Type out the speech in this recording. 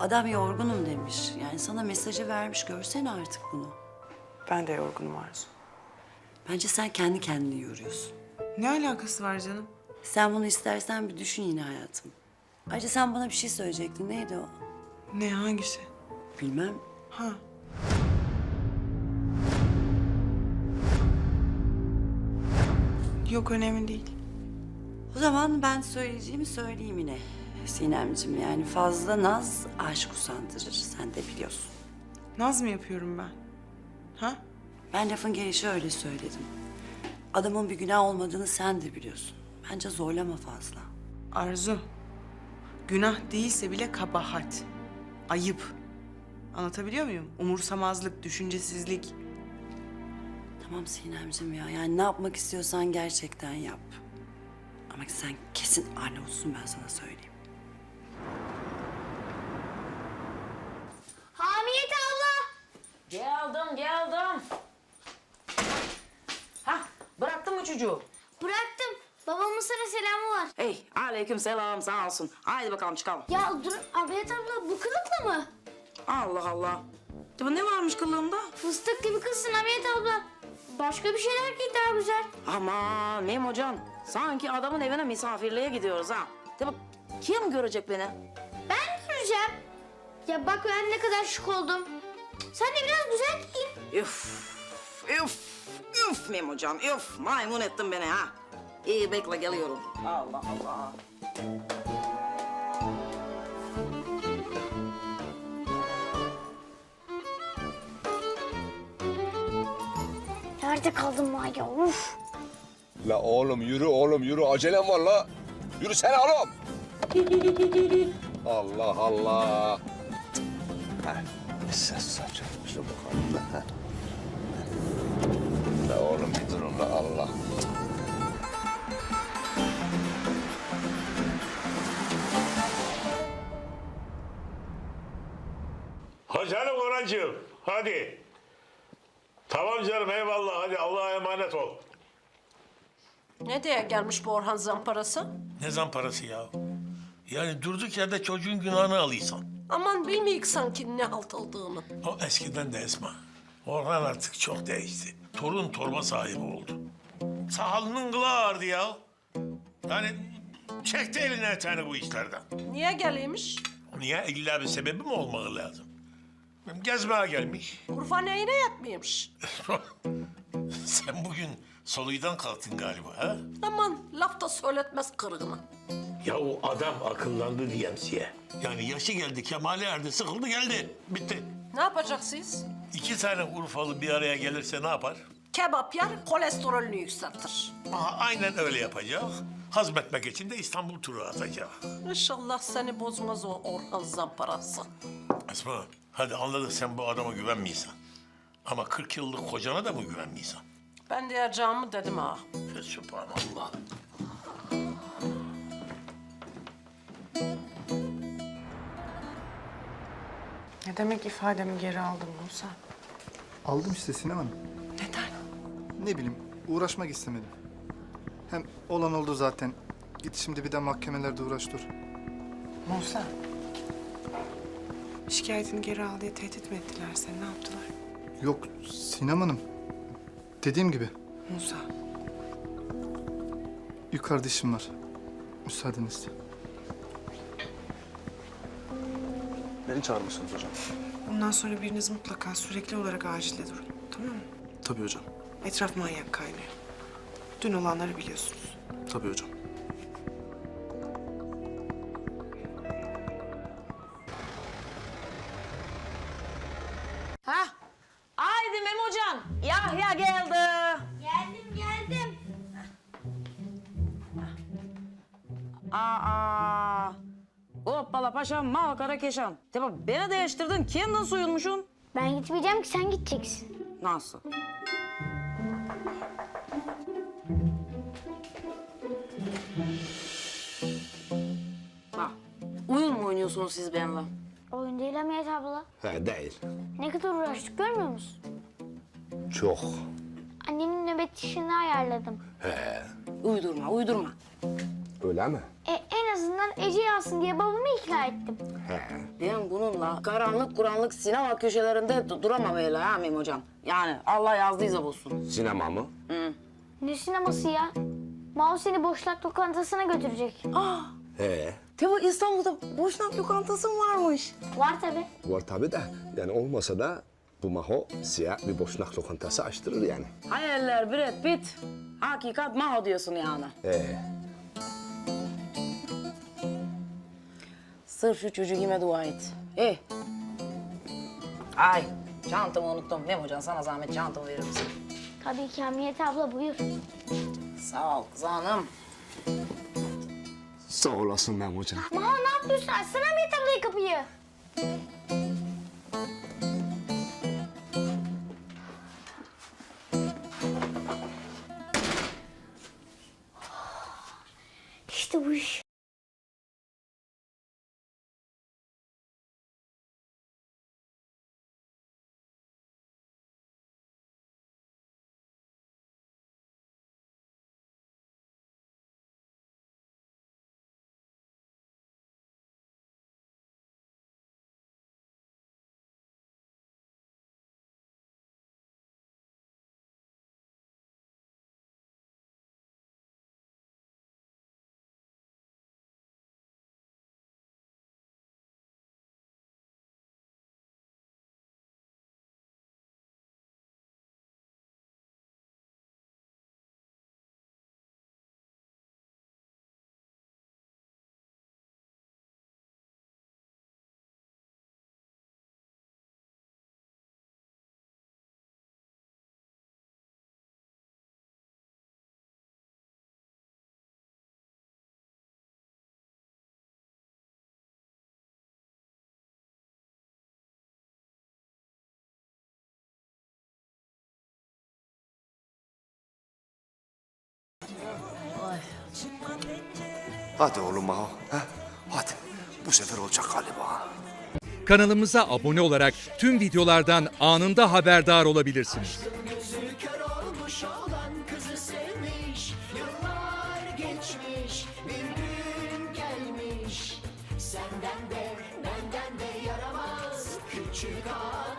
Adam yorgunum demiş. Yani sana mesajı vermiş. Görsene artık bunu. Ben de yorgunum Arzu. Bence sen kendi kendini yoruyorsun. Ne alakası var canım? Sen bunu istersen bir düşün yine hayatım. Ayrıca sen bana bir şey söyleyecektin. Neydi o? Ne hangisi? Bilmem. Ha. Yok önemli değil. O zaman ben söyleyeceğimi söyleyeyim yine. Sinemciğim yani fazla naz aşk usandırır. Sen de biliyorsun. Naz mı yapıyorum ben? Ha? Ben lafın gelişi öyle söyledim. Adamın bir günah olmadığını sen de biliyorsun. Bence zorlama fazla. Arzu. Günah değilse bile kabahat. Ayıp. Anlatabiliyor muyum? Umursamazlık, düşüncesizlik. Tamam Sinemciğim ya. Yani ne yapmak istiyorsan gerçekten yap. Ama sen kesin Arnavutsun ben sana söyleyeyim. Hamiyet abla. Geldim, geldim. Hah, bıraktın mı çocuğu? Bıraktım. Babamın sana selamı var. Hey, aleyküm selam, sağ olsun. Haydi bakalım çıkalım. Ya dur Hamiyet abla bu kılıkla mı? Allah Allah. Ya ne varmış kılığımda? Fıstık gibi kızsın Hamiyet abla. Başka bir şeyler giy daha güzel. Aman Mem hocam, sanki adamın evine misafirliğe gidiyoruz ha. Bak, kim görecek beni? Ben göreceğim. Ya bak ben ne kadar şık oldum. Sen de biraz güzel giyin. Üf, üf, üf Mem hocam, üf. Maymun ettin beni ha. İyi bekle geliyorum. Allah Allah. Nerede kaldın Maya? Uf. La oğlum yürü oğlum yürü acelem var la. Yürü sen oğlum. Allah Allah. Heh, ses saçın şu bakalım da. Canım Orhancığım, hadi. Tamam canım, eyvallah. Hadi Allah'a emanet ol. Ne diye gelmiş bu Orhan zamparası? Ne zamparası ya? Yani durduk yerde çocuğun günahını alıysan. Aman bilmeyik sanki ne halt olduğunu. O eskiden de Esma. Orhan artık çok değişti. Torun torba sahibi oldu. Sahalının kılı ağırdı ya. Yani çekti eline eteni bu işlerden. Niye geleymiş? Niye? İlla bir sebebi mi olmalı lazım? Gezmeye gelmiş. Urfa neyine yetmiyormuş? Sen bugün soluydan kalktın galiba ha? Aman laf da söyletmez kırgını. Ya o adam akıllandı diyem size. Yani yaşı geldi, kemale erdi, sıkıldı geldi. Bitti. Ne yapacaksınız? İki tane Urfalı bir araya gelirse ne yapar? Kebap yer kolesterolünü yükseltir. Aha, aynen öyle yapacak. Hazmetmek için de İstanbul turu atacak. İnşallah seni bozmaz o Orhan zamparası. Esma, hadi anladık sen bu adama güvenmiyorsan. Ama 40 yıllık kocana da mı güvenmiyorsan? Ben diyeceğimi dedim ha. Sübhanallah. Ne demek ifademi geri aldım Musa? Aldım işte Sinem Hanım. Neden? Ne bileyim uğraşmak istemedim. Hem olan oldu zaten. Git şimdi bir de mahkemelerde uğraş dur. Musa. Şikayetini geri al diye tehdit mi ettiler seni? Ne yaptılar? Yok Sinem Hanım. Dediğim gibi Musa. yukarıda işim var. Müsaadenizle. Beni çağırmışsınız hocam. Bundan sonra biriniz mutlaka sürekli olarak acilde durun. Tamam mı? Tabii hocam. Etraf manyak kaynıyor. Dün olanları biliyorsunuz. Tabii hocam. Hah, haydi Mem hocam. Yahya geldi. Geldim geldim. Aa. Hoppala paşam, mal kara keşan. Bak beni değiştirdin, kendin soyulmuşsun. Ben gitmeyeceğim ki sen gideceksin. Nasıl? Bak, oyun mu oynuyorsunuz siz benimle? Oyun değil Hamiyet abla. He değil. Ne kadar uğraştık görmüyor musun? Çok. Annemin nöbet işini ayarladım. He. Uydurma, uydurma. Öyle mi? E, en azından Ece yazsın diye babamı ikna ettim. He. Ben bununla karanlık kuranlık sinema köşelerinde du- duramam öyle ha Mem hocam. Yani Allah yazdıysa bulsun. Sinema mı? Ne sineması ya? Mao seni boşluk lokantasına götürecek. He. Teo İstanbul'da boşnak lokantası mı varmış? Var tabi. Var tabii de yani olmasa da bu Maho siyah bir boşnak lokantası açtırır yani. Hayaller Brad Pitt. Hakikat Maho diyorsun yani. He. Sırf şu çocuğuma dua et. Eh. Ay çantamı unuttum. Mem hocam sana zahmet çantamı verir misin? Tabii ki Hamiyet abla buyur. Sağ ol kız hanım. Sağ olasın Mem hocam. Mao ne yapıyorsun? Açsana ablayı kapıyı. İşte bu iş. Hadi oğlum Maho. Ha? Hadi. Bu sefer olacak galiba. Kanalımıza abone olarak tüm videolardan anında haberdar olabilirsiniz. Senden de benden de yaramaz küçük ağa.